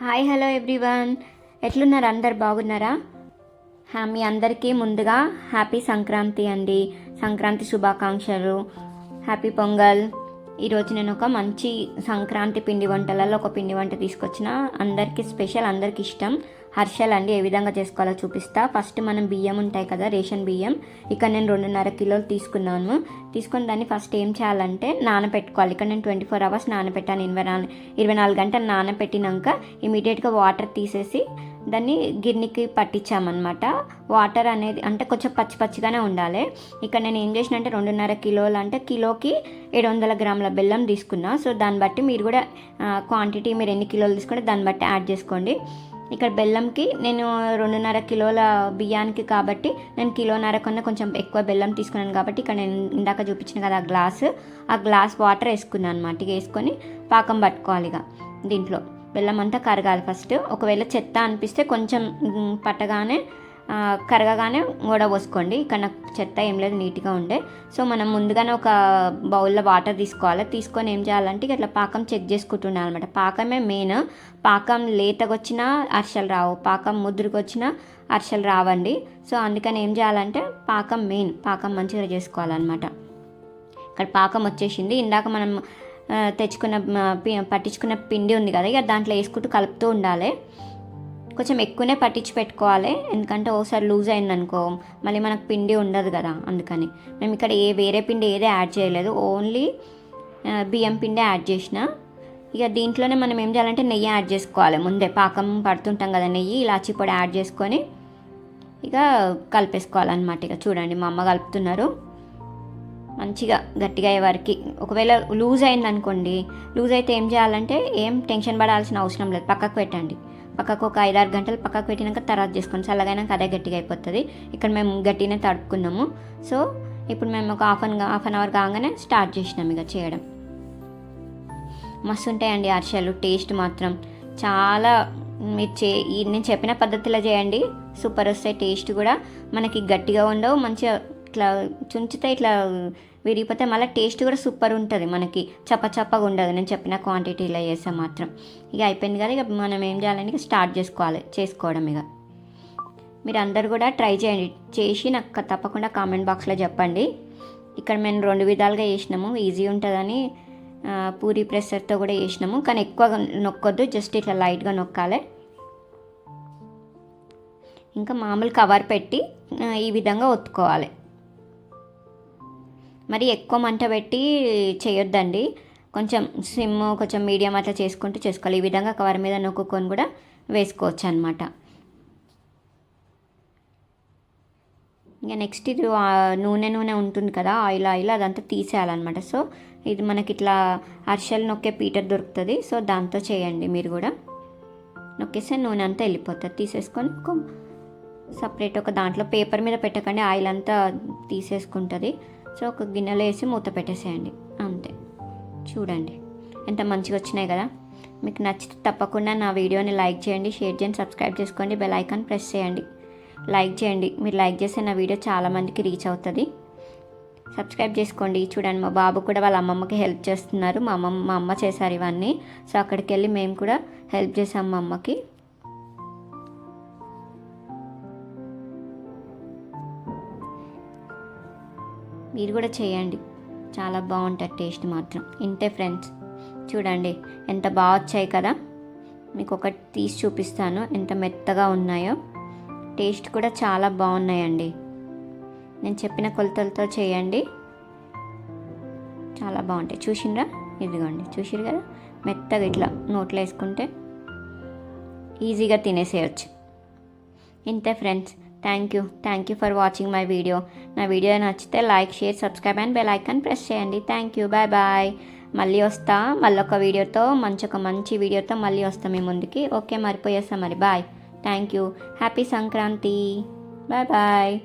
Hi hello everyone. ఎట్లున్నారు? అందరు బాగున్నారా? మీ అందరికీ ముందుగా హ్యాపీ సంక్రాంతి అండి. సంక్రాంతి శుభాకాంక్షలు. హ్యాపీ పొంగల్. ఈరోజు నేను ఒక మంచి సంక్రాంతి పిండి వంటలలో ఒక పిండి వంట తీసుకొచ్చిన. అందరికీ స్పెషల్ అందరికి ఇష్టం. హర్షల్ అండి ఏ విధంగా చేసుకోవాలో చూపిస్తా. ఫస్ట్ మనం బియ్యం ఉంటాయి కదా రేషన్ బియ్యం. ఇక్కడ నేను రెండున్నర కిలోలు తీసుకున్నాను. తీసుకుని దాన్ని ఫస్ట్ ఏం చేయాలంటే నానబెట్టుకోవాలి ఇక్కడ నేను ట్వంటీ ఫోర్ అవర్స్ నానబెట్టాను ఇరవై నాలుగు ఇరవై నాలుగు గంటలు నానబెట్టినాక ఇమీడియట్గా వాటర్ తీసేసి దాన్ని గిన్నెకి పట్టించామన్నమాట. వాటర్ అనేది అంటే కొంచెం పచ్చి పచ్చిగానే ఉండాలి. ఇక్కడ నేను ఏం చేసిన అంటే రెండున్నర కిలోలు అంటే కిలోకి ఏడు వందల గ్రాముల బెల్లం తీసుకున్నా. సో దాన్ని బట్టి మీరు కూడా క్వాంటిటీ మీరు ఎన్ని కిలోలు తీసుకుంటే దాన్ని బట్టి యాడ్ చేసుకోండి. ఇక్కడ బెల్లంకి నేను రెండున్నర కిలోల బియ్యానికి కాబట్టి నేను కిలోన్నర కన్నా కొంచెం ఎక్కువ బెల్లం తీసుకున్నాను కాబట్టి ఇక్కడ నేను ఇందాక చూపించిన కదా ఆ గ్లాస్. ఆ గ్లాస్ వాటర్ వేసుకున్నాను అనమాట వేసుకొని పాకం పట్టుకోవాలి ఇక దీంట్లో. బెల్లం అంతా కరగాలి ఫస్ట్. ఒకవేళ చెత్త అనిపిస్తే కొంచెం పట్టగానే కరగగానే గోడ పోసుకోండి. ఇక్కడ నాకు చెత్త ఏం లేదు నీట్గా ఉండే. సో మనం ముందుగానే ఒక బౌల్లో వాటర్ తీసుకోవాలి. తీసుకొని ఏం చేయాలంటే ఇక ఇట్లా పాకం చెక్ చేసుకుంటుండాలి అనమాట పాకమే మెయిన్. పాకం లేతకొచ్చినా వచ్చినా అర్షలు రావు. పాకం ముద్రకొచ్చినా అరిసెలు అర్షలు రావండి. సో అందుకని ఏం చేయాలంటే పాకం మెయిన్ పాకం మంచిగా చేసుకోవాలన్నమాట. ఇక్కడ పాకం వచ్చేసింది. ఇందాక మనం తెచ్చుకున్న పి- పట్టించుకున్న పిండి ఉంది కదా ఇక దాంట్లో వేసుకుంటూ కలుపుతూ ఉండాలి. కొంచెం ఎక్కువనే పట్టించి పెట్టుకోవాలి. ఎందుకంటే ఒకసారి లూజ్ అయిందనుకో మళ్ళీ మనకు పిండి ఉండదు కదా అందుకని. మేము ఇక్కడ ఏ వేరే పిండి ఏదే యాడ్ చేయలేదు. ఓన్లీ బియ్యం పిండి యాడ్ చేసిన. ఇక దీంట్లోనే మనం ఏం చేయాలంటే నెయ్యి యాడ్ చేసుకోవాలి. ముందే పాకం పడుతుంటాం కదా నెయ్యి ఇలాచి పొడి యాడ్ చేసుకొని ఇక కలిపేసుకోవాలన్నమాట. ఇక చూడండి మా అమ్మ కలుపుతున్నారు. మంచిగా గట్టిగా అయ్యే వరకు. ఒకవేళ లూజ్ అయిందనుకోండి లూజ్ అయితే ఏం చేయాలంటే ఏం టెన్షన్ పడాల్సిన అవసరం లేదు. పక్కకు పెట్టండి. పక్కకు ఒక ఐదారు గంటలు పక్కకు పెట్టినాక తర్వాత చేసుకోండి చల్లగైనాక అదే గట్టిగా అయిపోతుంది ఇక్కడ మేము గట్టినే తడుపుకున్నాము. సో ఇప్పుడు మేము ఒక half an half an hour కాగానే స్టార్ట్ చేసినాం ఇక చేయడం. మస్తు ఉంటాయండి అరిసెలు. టేస్ట్ మాత్రం చాలా మీరు చే ఈ నేను చెప్పిన పద్ధతిలో చేయండి. సూపర్ వస్తాయి టేస్ట్ కూడా. మనకి గట్టిగా ఉండవు మంచిగా ఇట్లా చుంచితే ఇట్లా విరిగిపోతే మళ్ళీ టేస్ట్ కూడా సూపర్ ఉంటుంది మనకి. చప్పచప్పగా ఉండదు. నేను చెప్పిన క్వాంటిటీలో చేస్తే మాత్రం. ఇక అయిపోయింది కదా ఇక మనం ఏం చేయాలంటే స్టార్ట్ చేసుకోవాలి చేసుకోవడం ఇక. మీరు అందరు కూడా ట్రై చేయండి. చేసి నాకు తప్పకుండా కామెంట్ బాక్స్లో చెప్పండి. ఇక్కడ మేము రెండు విధాలుగా చేసినాము. ఈజీ ఉంటుందని పూరి ప్రెషర్తో కూడా చేసినాము. కానీ ఎక్కువ నొక్కొద్దు జస్ట్ ఇట్లా లైట్గా నొక్కాలి. ఇంకా మామూలు కవర్ పెట్టి ఈ విధంగా ఒత్తుకోవాలి. మరి ఎక్కువ మంట పెట్టి చేయొద్దండి. కొంచెం సిమ్ కొంచెం మీడియం అట్లా చేసుకుంటూ చేసుకోవాలి. ఈ విధంగా కవర్ మీద నొక్కుకొని కూడా వేసుకోవచ్చు అనమాట ఇంకా నెక్స్ట్ ఇది నూనె నూనె ఉంటుంది కదా ఆయిల్ ఆయిల్ అదంతా తీసేయాలన్నమాట. సో ఇది మనకి ఇట్లా అరిసెలు నొక్కే పీటర్ దొరుకుతుంది. సో దాంతో చేయండి మీరు కూడా. నొక్కేస్తే నూనె అంతా వెళ్ళిపోతుంది. తీసేసుకొని సపరేట్ ఒక దాంట్లో పేపర్ మీద పెట్టకండి. ఆయిల్ అంతా తీసేసుకుంటుంది. సో ఒక గిన్నెలో వేసి మూత పెట్టేసేయండి. అంతే. చూడండి. ఎంత మంచిగా వచ్చినాయి కదా. మీకు నచ్చితే తప్పకుండా నా వీడియోని లైక్ చేయండి షేర్ చేయండి సబ్స్క్రైబ్ చేసుకోండి బెల్ ఐకాన్ ప్రెస్ చేయండి. లైక్ చేయండి. మీరు లైక్ చేస్తే నా వీడియో చాలామందికి రీచ్ అవుతుంది. సబ్స్క్రైబ్ చేసుకోండి. చూడండి మా బాబు కూడా వాళ్ళ అమ్మమ్మకి హెల్ప్ చేస్తున్నారు. మా అమ్మమ్మ మా అమ్మ చేశారు ఇవన్నీ. సో అక్కడికి వెళ్ళి మేము కూడా హెల్ప్ చేసాం మా అమ్మకి. మీరు కూడా చేయండి. చాలా బాగుంటుంది టేస్ట్ మాత్రం. ఇంతే ఫ్రెండ్స్. చూడండి ఎంత బాగా వచ్చాయి కదా. మీకు ఒకటి తీసి చూపిస్తాను. ఎంత మెత్తగా ఉన్నాయో. టేస్ట్ కూడా చాలా బాగున్నాయండి. నేను చెప్పిన కొలతలతో చేయండి. చాలా బాగుంటాయి. చూసిండ్రా ఇదిగోండి. చూసిరు కదా? మెత్తగా ఇట్లా నోట్లో వేసుకుంటే ఈజీగా తినేసేయచ్చు. ఇంతే friends. Thank you thank you for watching my video నా వీడియో నచ్చితే like share subscribe and bell icon press చేయండి. థ్యాంక్ యూ బాయ్ బాయ్ మళ్ళీ వస్తా. మళ్ళీ ఒక వీడియోతో మంచి ఒక మంచి వీడియోతో మళ్ళీ వస్తాం మీ ముందుకి. ఓకే మరిపోయేస్తాం మరి bye thank you happy Sankranti bye bye